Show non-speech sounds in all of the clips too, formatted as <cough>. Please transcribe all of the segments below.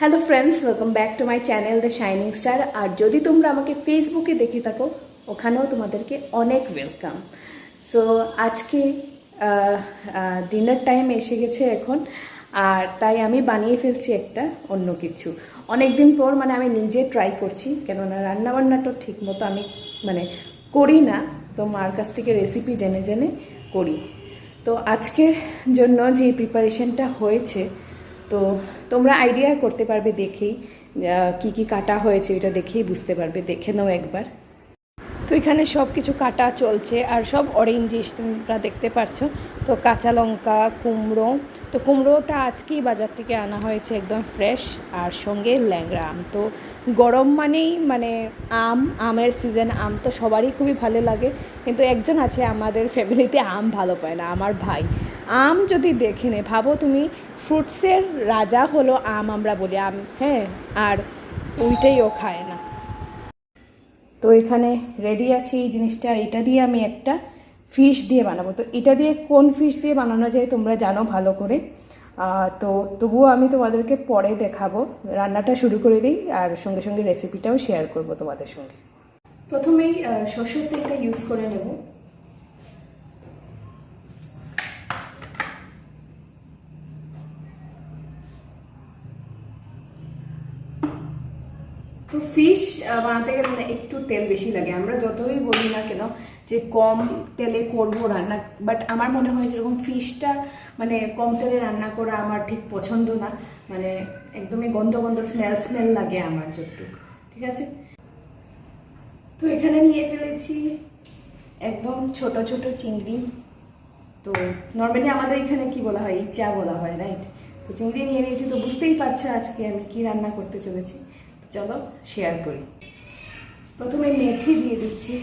Hello friends welcome back to my channel the shining star আর যদি তোমরা আমাকে ফেসবুকে দেখে থাকো, ওখানেও তোমাদেরকে অনেক ওয়েলকাম সো আজকে ডিনার টাইম এসে গেছে এখন, আর তাই আমি বানিয়ে ফেলছি একটা অন্য কিছু। অনেক দিন পর মানে আমি নিজে ট্রাই করছি, কেননা রান্নাবান্নাটা ঠিক মতো আমি মানে করি না, তো মার কাছ থেকে রেসিপি জেনে জেনে করি। তো আজকের জন্য যে প্রিপারেশনটা হয়েছে, তো তোমরা আইডিয়া করতে পারবে দেখেই কি কি কাটা হয়েছে এটা দেখেই বুঝতে পারবে, দেখে নাও একবার। তো এখানে সব কিছু কাটা চলছে আর সব অরেঞ্জিস তোমরা দেখতে পারছ। তো কাঁচা লঙ্কা, কুমড়ো, তো কুমড়োটা আজকেই বাজার থেকে আনা হয়েছে একদম ফ্রেশ আর সঙ্গে ল্যাংড়া আম। তো গরম মানেই মানে আম, আমের সিজন আম তো সবারই খুবই ভালো লাগে। কিন্তু একজন আছে আমাদের ফ্যামিলিতে আম ভালো পায় না, আমার ভাই। আম যদি দেখে নে, ভাবো তুমি ফ্রুটসের রাজা হলো আম আমরা বলি, আম হ্যাঁ আর ওইটাই ও খায় না। তো এখানে রেডি আছে এই জিনিসটা, আর এটা দিয়ে আমি একটা ফিশ দিয়ে বানাবো। তো এটা দিয়ে কোন ফিশ দিয়ে বানানো যায় তোমরা জানো ভালো করে। তো তবুও আমি তোমাদেরকে পরে দেখাবো। রান্নাটা শুরু করে দিই, আর সঙ্গে সঙ্গে রেসিপিটাও শেয়ার করব তোমাদের সঙ্গে। প্রথমেই সরষের তেলটা ইউজ করে নেব তো ফিশ বানাতে গেলে না একটু তেল বেশি লাগে। আমরা যতই বলি না কেন যে কম তেলে করব রান্না বাট আমার মনে হয় যেরকম ফিশটা মানে কম তেলে রান্না করা আমার ঠিক পছন্দ না মানে একদমই গন্ধ গন্ধ স্মেল স্মেল লাগে আমার যতটুকু। ঠিক আছে? তো এখানে নিয়ে ফেলেছি একদম ছোট ছোট চিংড়ি। তো নর্মালি আমাদের এখানে কি বলা হয়? ইচা বলা হয় রাইট তো চিংড়ি নিয়ে নিয়েছি, তো বুঝতেই পারছ আজকে আমি কি রান্না করতে চলেছি। চলো শেয়ার করি। প্রথমে মেথি দিয়ে দিচ্ছি।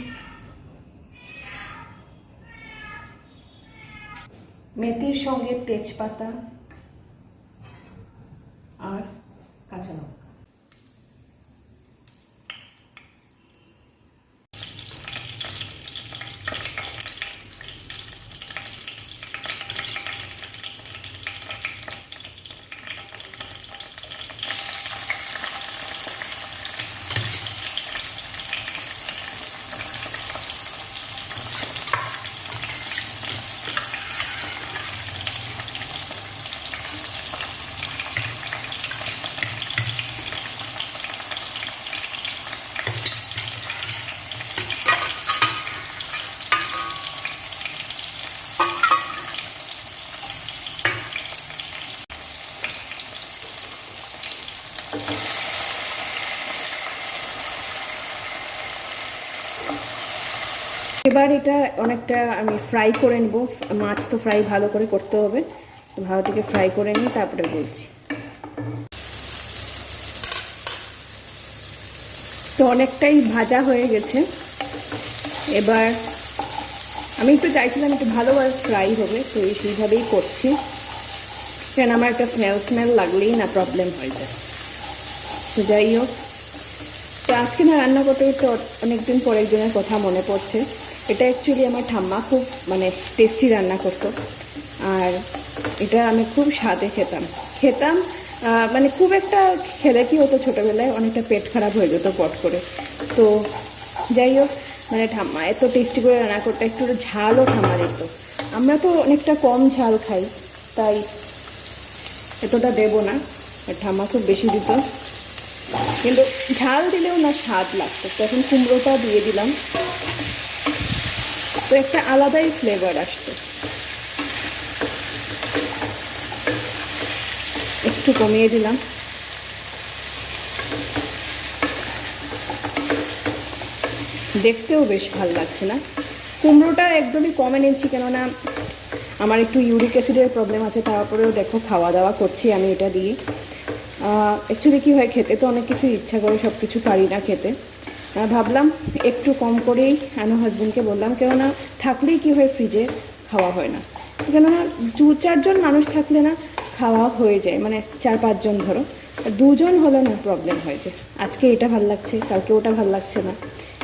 মেথির সঙ্গে তেজপাতা আর কাঁচা লঙ্কা। এবার এটা অনেকটা আমি ফ্রাই করে নেব। মাছ তো ফ্রাই ভালো করে করতে হবে। তো ভালো থেকে ফ্রাই করে নিই তারপরে বলছি। তো অনেকটাই ভাজা হয়ে গেছে। এবার আমি একটু চাইছিলাম একটু ভালোভাবে ফ্রাই হবে, তো সেইভাবেই করছি। কেন আমার একটা স্মেল স্মেল লাগলেই না প্রবলেম হয়ে যায়। তো যাই হোক। তো আজকে না রান্না করতে অনেকদিন পর একজনের কথা মনে পড়ছে। এটা অ্যাকচুয়ালি আমার ঠাম্মা খুব মানে টেস্টি রান্না করতো। আর এটা আমি খুব স্বাদে খেতাম। খেতাম মানে খুব একটা খেলে কি হতো ছোটোবেলায়, অনেকটা পেট খারাপ হয়ে যেত পট করে। তো যাই হোক মানে ঠাম্মা এত টেস্টি করে রান্না করতে, একটু ঝালও ঠাম্মা দিত। আমরা তো অনেকটা কম ঝাল খাই, তাই এতটা দেবো না, আর ঠাম্মা খুব বেশি দিত। কিন্তু ঝাল দিলেও না স্বাদ লাগতো। তখন কুমড়োটা দিয়ে দিলাম। তো একটা আলাদাই ফ্লেভার আসতো একটু কমিয়ে দিলাম। দেখতেও বেশ ভালো লাগছে না। কুমড়োটা একদমই কমে নিচ্ছি কেননা আমার একটু ইউরিক অ্যাসিডের প্রবলেম আছে, তারপরেও দেখো খাওয়া দাওয়া করছি আমি এটা দিয়ে। অ্যাকচুয়ালি কী হয়, খেতে তো অনেক কিছু ইচ্ছা করে সব কিছু পারি না খেতে। ভাবলাম একটু কম করেই আমি হাজব্যান্ডকে বললাম, কেননা থাকলেই কী হয় ফ্রিজে খাওয়া হয় না। কেননা দু চারজন মানুষ থাকলে না খাওয়া হয়ে যায় মানে চার পাঁচজন ধরো, দুজন হলে না প্রবলেম হয়ে যায়। আজকে এটা ভালো লাগছে, কালকে ওটা ভালো লাগছে না,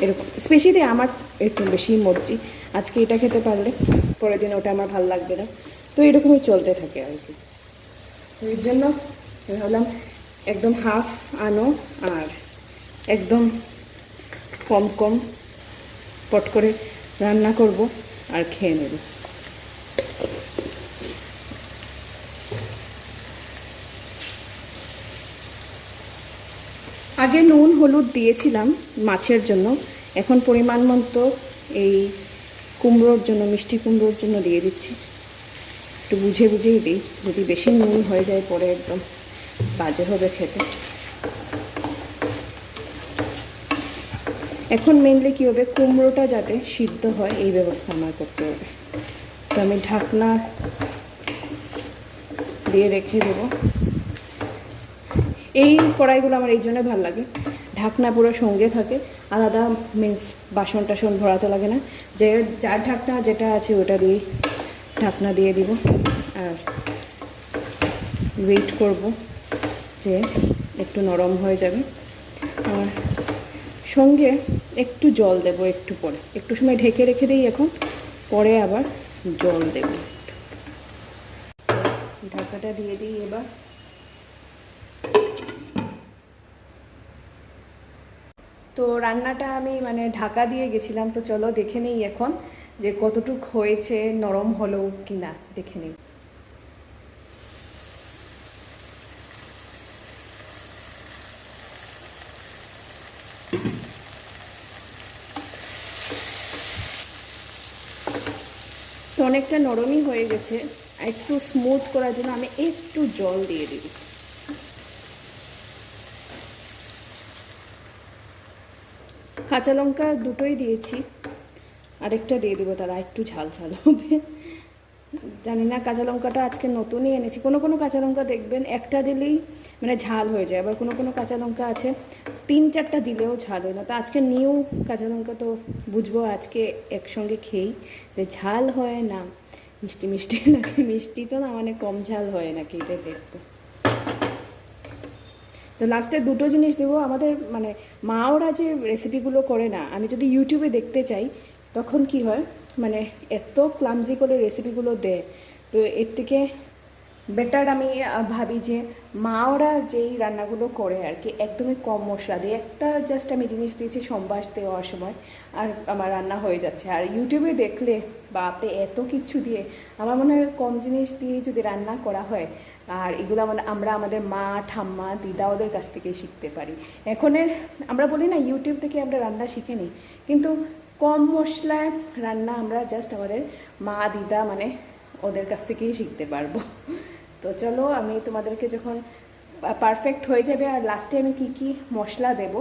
এরকম। স্পেশালি আমার একটু বেশি মর্জি, আজকে এটা খেতে পারলে পরের দিন ওটা আমার ভালো লাগবে না। তো এরকমই চলতে থাকে আর কি। এর জন্য ভাবলাম একদম হাফ আনো আর একদম কম কম পট করে রান্না করব আর খেয়ে নেব। আগে নুন, হলুদ দিয়েছিলাম মাছের জন্য। এখন পরিমাণ মতো এই কুমড়োর জন্য, মিষ্টি কুমড়োর জন্য দিয়ে দিচ্ছি। একটু বুঝে বুঝেই দিই, যদি বেশি নুন হয়ে যায় পরে একদম বাজে হবে খেতে। এখন মেনলি কী হবে, কুমড়োটা যাতে সিদ্ধ হয়, এই ব্যবস্থা আমার করতে হবে। তো আমি ঢাকনা দিয়ে রেখে দেবো। এই কড়াইগুলো আমার এই জন্য ভালো লাগে। ঢাকনা পুরো সঙ্গে থাকে, আলাদা মিন্স বাসন টাসন ভরাতে লাগে না। যে যার ঢাকনা যেটা আছে ওটা দিয়ে ঢাকনা দিয়ে দিব। আর ওয়েট করব যে একটু নরম হয়ে যাবে। আর সঙ্গে একটু জল দেব একটু পরে। একটু সময় ঢেকে রেখে দিই এখন, পরে আবার জল দেব ঢাকাটা দিয়ে দিই এবার। তো রান্নাটা আমি মানে ঢাকা দিয়ে গেছিলাম, তো চলো দেখে নেই এখন যে কতটুক হয়েছে, নরম হলো কি না দেখে নেই। তো অনেকটা নরমই হয়ে গেছে একটু স্মুথ করার জন্য আমি একটু জল দিয়ে দিই। কাঁচা লঙ্কা দুটোই দিয়েছি, আরেকটা দিয়ে দেবো, তারা একটু ঝাল ঝাল হবে। জানি না, কাঁচা লঙ্কাটা আজকে নতুনই এনেছি। কোনো কোনো কাঁচা লঙ্কা দেখবেন, একটা দিলেই মানে ঝাল হয়ে যায়। আবার কোনো কোনো কাঁচা লঙ্কা আছে, তিন চারটা দিলেও ঝাল হয় না। তো আজকে নিউ কাঁচা লঙ্কা তো বুঝব, আজকে একসঙ্গে খেয়েই। যে ঝাল হয় না, মিষ্টি মিষ্টি <laughs> লাগে, মিষ্টি তো না মানে কম ঝাল হয় নাকি এটা দেখতে। তো লাস্টে দুটো জিনিস দেবো। আমাদের মানে মা ওরা যে রেসিপিগুলো করে না, আমি যদি ইউটিউবে দেখতে চাই, তখন কি হয়? মানে এত ক্লামজি করে রেসিপিগুলো দেয়, তো এর থেকে বেটার আমি ভাবি যে মা ওরা যেই রান্নাগুলো করে আর কি, একদমই কম মশলা দিয়ে, একটা জাস্ট আমি জিনিস দিয়েছি সম্বাস দেওয়ার সময়, আর আমার রান্না হয়ে যাচ্ছে। আর ইউটিউবে দেখলে, বাপরে, এত কিছু দিয়ে, আমার মনে হয় কম জিনিস দিয়ে যদি রান্না করা হয়, আর এগুলো আমরা আমরা আমাদের মা, ঠাম্মা, দিদা ওদের কাছ থেকে শিখতে পারি। এখনের, আমরা বলি না ইউটিউব থেকে আমরা রান্না শিখে নিই, কিন্তু কম মশলায় রান্না আমরা জাস্ট আমাদের মা দিদা মানে ওদের কাছ থেকেই শিখতে পারব। তো চলো আমি তোমাদেরকে যখন পারফেক্ট হয়ে যাবে আর লাস্টে আমি কি কি মশলা দেব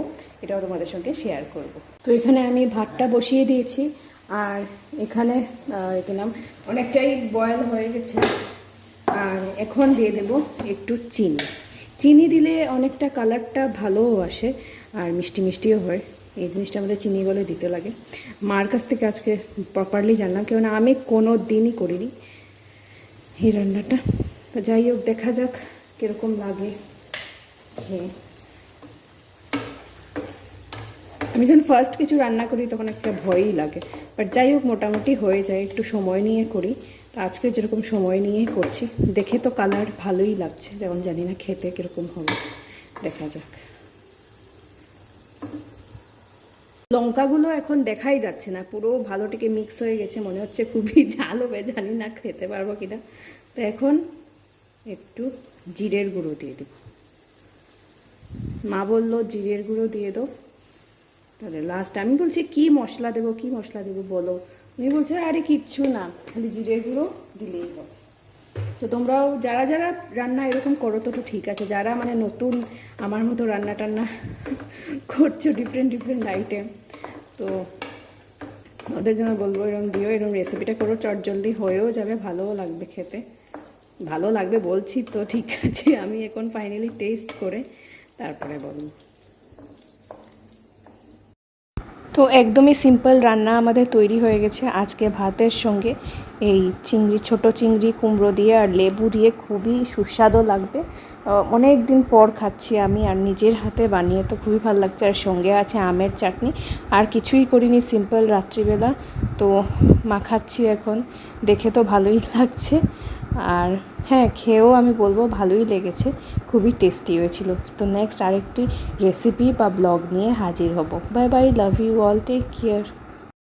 এটাও তোমাদের সঙ্গে শেয়ার করব। তো এখানে আমি ভাতটা বসিয়ে দিয়েছি আর এখানে আহ, এটার নাম অনেকটাই বয়েল হয়ে গেছে। আর এখন দিয়ে দেব একটু চিনি। চিনি দিলে অনেকটা কালারটা ভালোও আসে আর মিষ্টি মিষ্টিও হয়। এই জিনিসটা আমাদের চিনি বলে দিতে লাগে। মার কাছ থেকে আজকে প্রপারলি জানলাম, কেননা আমি কোনো দিনই করিনি এই রান্নাটা। তো যাই হোক, দেখা যাক কীরকম লাগে। আমি যখন ফার্স্ট কিছু রান্না করি, তখন একটা ভয়ই লাগে। বাট যাই হোক, মোটামুটি হয়ে যায়, একটু সময় নিয়ে করি। তো আজকে যেরকম সময় নিয়ে করছি, দেখে তো কালার ভালোই লাগছে, যেমন জানি না খেতে কীরকম হবে। দেখা যাক। লঙ্কাগুলো এখন দেখাই যাচ্ছে না, পুরো ভালো থেকে মিক্স হয়ে গেছে, মনে হচ্ছে খুবই <laughs> ঝাল হবে, জানি না খেতে পারব কিনা। তো এখন একটু জিরের গুঁড়ো দিয়ে দেবো মা বলল, জিরের গুঁড়ো দিয়ে দাও। তাহলে লাস্ট আমি বলছি, কি মশলা দেবো, কি মশলা দেবো বলো? উনি বলছে, আরে কিচ্ছু না, খালি জিরের গুঁড়ো দিলেই হবে। তো তোমরাও যারা যারা রান্না এরকম করো তো ঠিক আছে। যারা মানে নতুন আমার মতো রান্না টান্না করছ ডিফারেন্ট ডিফারেন্ট আইটেম তো ওদের জন্য বলব এরকম দিও এরকম রেসিপিটা করো, চট জলদি হয়েও যাবে, ভালোও লাগবে খেতে। ভালো লাগবে বলছি তো, ঠিক আছে। আমি এখন ফাইনালি টেস্ট করে তারপরে বলব। তো একদমই সিম্পল রান্না আমাদের তৈরি হয়ে গেছে আজকে ভাতের সঙ্গে। এই চিংড়ি, ছোট চিংড়ি, কুমড়ো দিয়ে আর লেবু দিয়ে খুবই সুস্বাদু লাগবে। অনেক দিন পর খাচ্ছি আমি আর নিজের হাতে বানিয়ে তো খুবই ভালো লাগছে। আর সঙ্গে আছে আমের চাটনি। আর কিছুই করিনি সিম্পল রাত্রিবেলা। তো মাখাচ্ছি এখন। দেখে তো ভালোই লাগছে। আর হ্যাঁ খেয়েও আমি বলব ভালোই লেগেছে, খুবই টেস্টি হয়েছিল। তো নেক্সট আরেকটি রেসিপি বা ব্লগ নিয়ে হাজির হব। Bye bye love you all take care